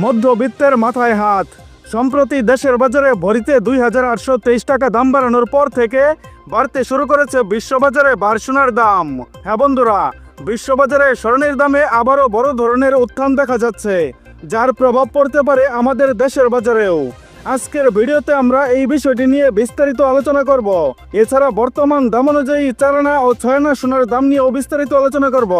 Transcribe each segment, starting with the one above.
মধ্যবিত্তের মাথায় হাত। সম্প্রতি দেশের বাজারে ভরিতে দুই হাজার আটশো তেইশ টাকা দাম বাড়ানোর পর থেকে বাড়তে শুরু করেছে বিশ্ববাজারে বারসোনার দাম। হ্যাঁ বন্ধুরা, বিশ্ববাজারে স্বর্ণের দামে আবারও বড় ধরনের উত্থান দেখা যাচ্ছে, যার প্রভাব পড়তে পারে আমাদের দেশের বাজারেও। আজকের ভিডিওতে আমরা এই বিষয়টি নিয়ে বিস্তারিত আলোচনা করব। এছাড়া বর্তমান দাম অনুযায়ী চারানা ও ছয়না সোনার দাম নিয়েও বিস্তারিত আলোচনা করব।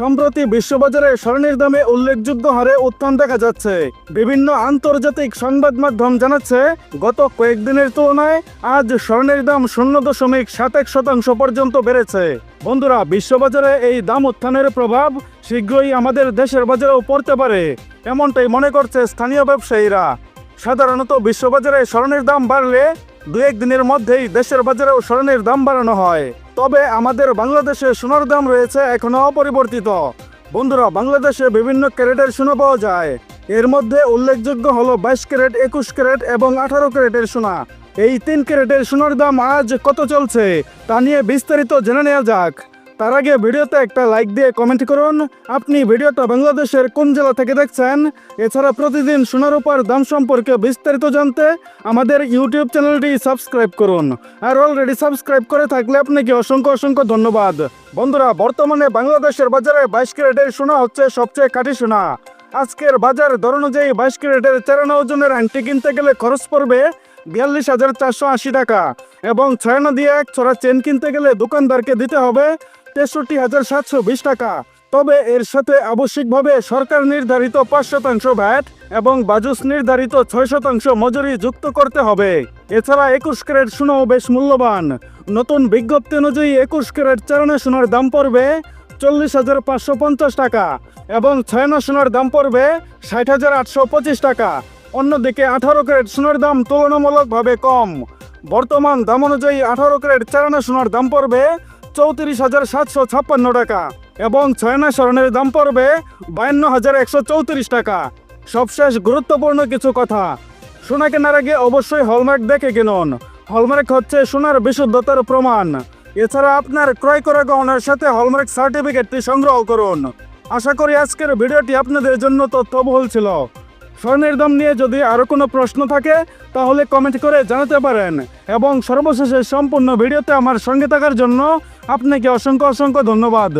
সম্প্রতি বিশ্ববাজারে স্বর্ণের দামে উল্লেখযোগ্য হারে উত্থান দেখা যাচ্ছে। বিভিন্ন আন্তর্জাতিক সংবাদ মাধ্যম জানাচ্ছে, গত কয়েকদিনের তুলনায় আজ স্বর্ণের দাম শূন্য দশমিক সাত এক শতাংশ পর্যন্ত বেড়েছে। বন্ধুরা, বিশ্ববাজারে এই দাম উত্থানের প্রভাব শীঘ্রই আমাদের দেশের বাজারেও পড়তে পারে। এমনটাই মনে করছে স্থানীয় ব্যবসায়ীরা। সাধারণত বিশ্ববাজারে স্বর্ণের দাম বাড়লে দু এক দিনের মধ্যেই দেশের বাজারেও স্বর্ণের দাম বাড়ানো হয়। তবে আমাদের বাংলাদেশে সোনার দাম রয়েছে এখনও অপরিবর্তিত। বন্ধুরা, বাংলাদেশে বিভিন্ন ক্যারেটের সোনা পাওয়া যায়। এর মধ্যে উল্লেখযোগ্য হল বাইশ ক্যারেট, একুশ ক্যারেট এবং আঠারো ক্যারেটের সোনা। এই তিন ক্যারেটের সোনার দাম আজ কত চলছে তা নিয়ে বিস্তারিত জেনে নেওয়া যাক। তার আগে ভিডিওতে একটা লাইক দিয়ে কমেন্ট করুন। আপনি ভিডিওটা বাংলাদেশের কোন জেলা থেকে দেখছেন? এছাড়া প্রতিদিন সোনার উপর দাম সম্পর্কে বিস্তারিত জানতে আমাদের ইউটিউব চ্যানেলটি সাবস্ক্রাইব করুন। আর অলরেডি সাবস্ক্রাইব করে থাকলে আপনাকে অসংখ্য অসংখ্য ধন্যবাদ। বন্ধুরা, বর্তমানে বাংলাদেশের বাজারে বাইশ ক্যারেটের সোনা হচ্ছে সবচেয়ে কাঠি সোনা। আজকের বাজার দর অনুযায়ী বাইশ ক্যারেটের চারানা ওজনের আংটি কিনতে গেলে খরচ পড়বে বিয়াল্লিশ হাজার চারশো আশি টাকা এবং ছয়না দিয়ে এক ছড়া চেন কিনতে গেলে দোকানদারকে দিতে হবে তেষট্টি হাজার সাতশো বিশ টাকা। তবে এর সাথে আবশ্যিকভাবে সরকার নির্ধারিত পাঁচ শতাংশ ভ্যাট এবং বাজুস নির্ধারিত ছয় শতাংশ মজুরি যুক্ত করতে হবে। এছাড়া একুশ ক্যারেট সোনাও বেশ মূল্যবান। নতুন বিজ্ঞপ্তি অনুযায়ী একুশ ক্যারেট চারানা সোনার দাম পড়বে চল্লিশ হাজার পাঁচশো পঞ্চাশ টাকা এবং ছয়না সোনার দাম পড়বে ষাট হাজার আটশো পঁচিশ টাকা। অন্যদিকে আঠারো ক্যারেট সোনার দাম তুলনামূলকভাবে কম। বর্তমান দাম অনুযায়ী আঠারো ক্যারেট চারানা সোনার দাম পড়বে চৌত্রিশ হাজার সাতশো ছাপ্পান্ন টাকা এবং ছয়না স্বর্ণের দাম পড়বে বায়ান্ন হাজার একশো চৌত্রিশ টাকা। সবশেষ গুরুত্বপূর্ণ কিছু কথা। সোনা কেনার আগে অবশ্যই হলমার্ক দেখে কিনুন। হলমার্ক হচ্ছে সোনার বিশুদ্ধতার প্রমাণ। এছাড়া আপনার ক্রয় করা গহনার সাথে হলমার্ক সার্টিফিকেটটি সংগ্রহ করুন। আশা করি আজকের ভিডিওটি আপনাদের জন্য তথ্যবহুল ছিল। স্বর্ণের দাম নিয়ে যদি আরও কোনো প্রশ্ন থাকে, তাহলে কমেন্ট করে জানাতে পারেন। এবং সর্বশেষে সম্পূর্ণ ভিডিওতে আমার সঙ্গে থাকার জন্য আপনাকে অসংখ্য অসংখ্য ধন্যবাদ।